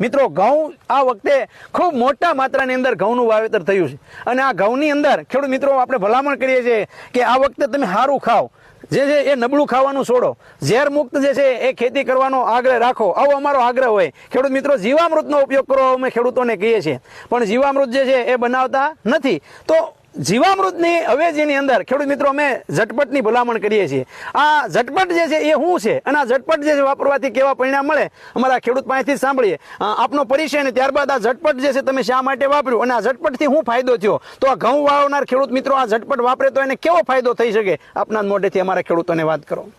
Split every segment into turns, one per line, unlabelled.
મિત્રો, ઘઉં આ વખતે ખૂબ મોટા માત્રાની અંદર ઘઉંનું વાવેતર થયું છે. અને આ ઘઉંની અંદર, ખેડૂત મિત્રો, આપણે ભલામણ કરીએ છીએ કે આ વખતે તમે સારું ખાઓ. જે છે, એ નબળું ખાવાનું છોડો. ઝેર મુક્ત જે છે, એ ખેતી કરવાનો આગ્રહ રાખો. આવો અમારો આગ્રહ હોય. ખેડૂત મિત્રો, જીવામૃતનો ઉપયોગ કરો, અમે ખેડૂતોને કહીએ છીએ. પણ જીવામૃત જે છે, એ બનાવતા નથી. તો જીવામૃતની અવેજીની અંદર, ખેડૂત મિત્રો, અમે ઝટપટની ભલામણ કરીએ છીએ. આ ઝટપટ જે છે એ શું છે? અને આ ઝટપટ જે છે વાપરવાથી કેવા પરિણામ મળે? અમારા ખેડૂત પાસેથી સાંભળીએ. આપનો પરિચય અને ત્યારબાદ આ ઝટપટ જે છે તમે શા માટે વાપર્યું? અને આ ઝટપટથી શું ફાયદો થયો? તો આ ઘઉં વાવનાર ખેડૂત મિત્રો આ ઝટપટ વાપરે તો એને કેવો ફાયદો થઈ શકે? આપના મોઢેથી અમારા ખેડૂતોને વાત કરો.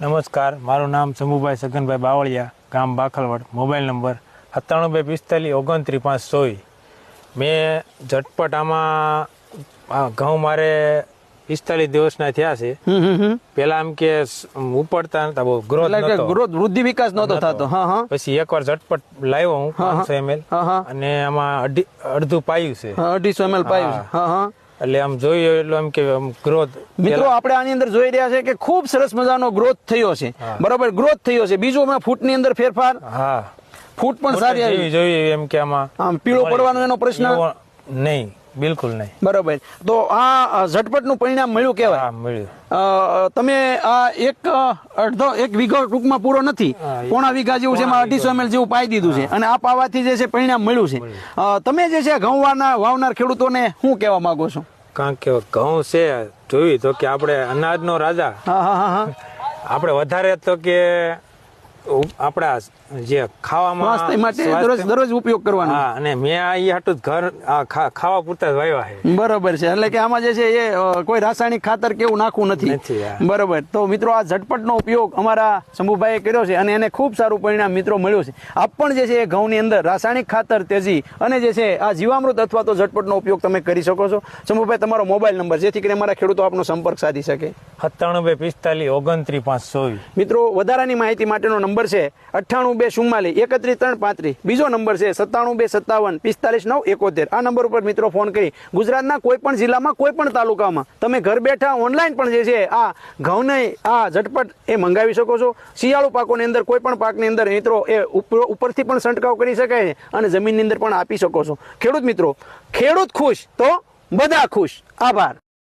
નમસ્કાર, મારું નામ શંભુભાઈ સગનભાઈ બાવળિયા, ગામ બાખલવડ, મોબાઈલ નંબર સત્તાણું બે પિસ્તાલીસ, ઓગણત્રીસ પાંચ ચોવીસ મેં ઝટપટ આમાં ઘઉં મારે પિસ્તાલીસ દિવસના થયા છે. પેલા એમ કે ઉપડતા નતા બહુ ગ્રોથ નતો.
ગ્રોથ વૃદ્ધિ વિકાસ નતો થતો. હા હા.
પછી એકવાર ઝટપટ લાવ્યો હું પાંચસો એમએલ
હા હા.
અને આમાં અડધું પાયું છે.
હા, અઢીસો ml પાયું છે. હા. હા
એટલે આમ જોઈએ એટલે એમ કે ગ્રોથ
મિત્રો આપણે આની અંદર જોઈ રહ્યા છે કે ખૂબ સરસ મજાનો ગ્રોથ થયો છે. બરોબર ગ્રોથ થયો છે. બીજું અમે ફૂટની અંદર ફેરફાર?
હા.
ફૂટ પણ સારી આવી.
જોઈએ એમ કે આમાં
આમ પીળો પડવાનો એનો પ્રશ્ન?
નહીં. બિલકુલ નહીં.
બરોબર. તો આ ઝટપટનું પરિણામ મળ્યું કહેવાય.
મળ્યું.
તમે આ એક અડધો એક વીઘો ટૂંકમાં પૂરો નથી. પોણા વીઘા જેવું છે એમાં અઢીસો એમએલ જેવું પાઈ દીધું છે. અને આ પાવાથી જે છે પરિણામ મળ્યું છે. તમે જે છે ઘઉં વાવનાર ખેડૂતોને શું કહેવા માંગો છો?
કારણ કે ઘઉં છે જોયું તો કે આપણે અનાજનો રાજા. આપણે વધારે તો કે આપણા જે ખાવામાં
સ્વાસ્થ્ય માટે દરરોજ દરરોજ ઉપયોગ કરવાનો.
હા અને મેં આ હાટું ઘર ખાવા પૂરતા જ વાવ્યા છે
બરોબર છે. એટલે કે આમાં જે છે એ કોઈ રાસાયણિક ખાતર કેવું નાખવું નથી.
નથી,
બરોબર. તો મિત્રો આ ઝટપટનો ઉપયોગ અમારા શંભુભાઈએ કર્યો છે અને એને ખૂબ સારું પરિણામ મિત્રો મળ્યું છે. આપ પણ જે છે એ ઘઉંની અંદર રાસાયણિક ખાતર તેજી અને જે છે આ જીવામૃત અથવા તો ઝટપટનો ઉપયોગ તમે કરી શકો છો. શંભુભાઈ તમારો મોબાઈલ નંબર જેથી કરીને અમારા ખેડૂતો આપનો સંપર્ક સાધી શકે.
સત્તાણું બે પિસ્તાલીસ ઓગણત્રીસ પાંચ ચોવીસ
મિત્રો વધારાની માહિતી માટેનો નંબર છે અઠ્ઠાણું બે ચુમ્માલીસ, એકત્રીસ ત્રણ પાંત્રીસ. બીજો નંબર છે સત્તાણું બે સત્તાવન, પિસ્તાલીસ નવ એકોતેર. આ નંબર ઉપર મિત્રો ફોન કરી. ગુજરાતના કોઈ પણ જિલ્લામાં કોઈ પણ તાલુકામાં તમે ઘર બેઠા ઓનલાઈન પણ જે છે આ ઘઉંને આ ઝટપટ એ મંગાવી શકો છો. શિયાળુ પાકોની અંદર કોઈ પણ પાકની અંદર મિત્રો એ ઉપર- ઉપરથી પણ છંટકાવ કરી શકાય અને જમીનની અંદર પણ આપી શકો છો. ખેડૂત મિત્રો, ખેડૂત ખુશ તો બધા ખુશ. આભાર.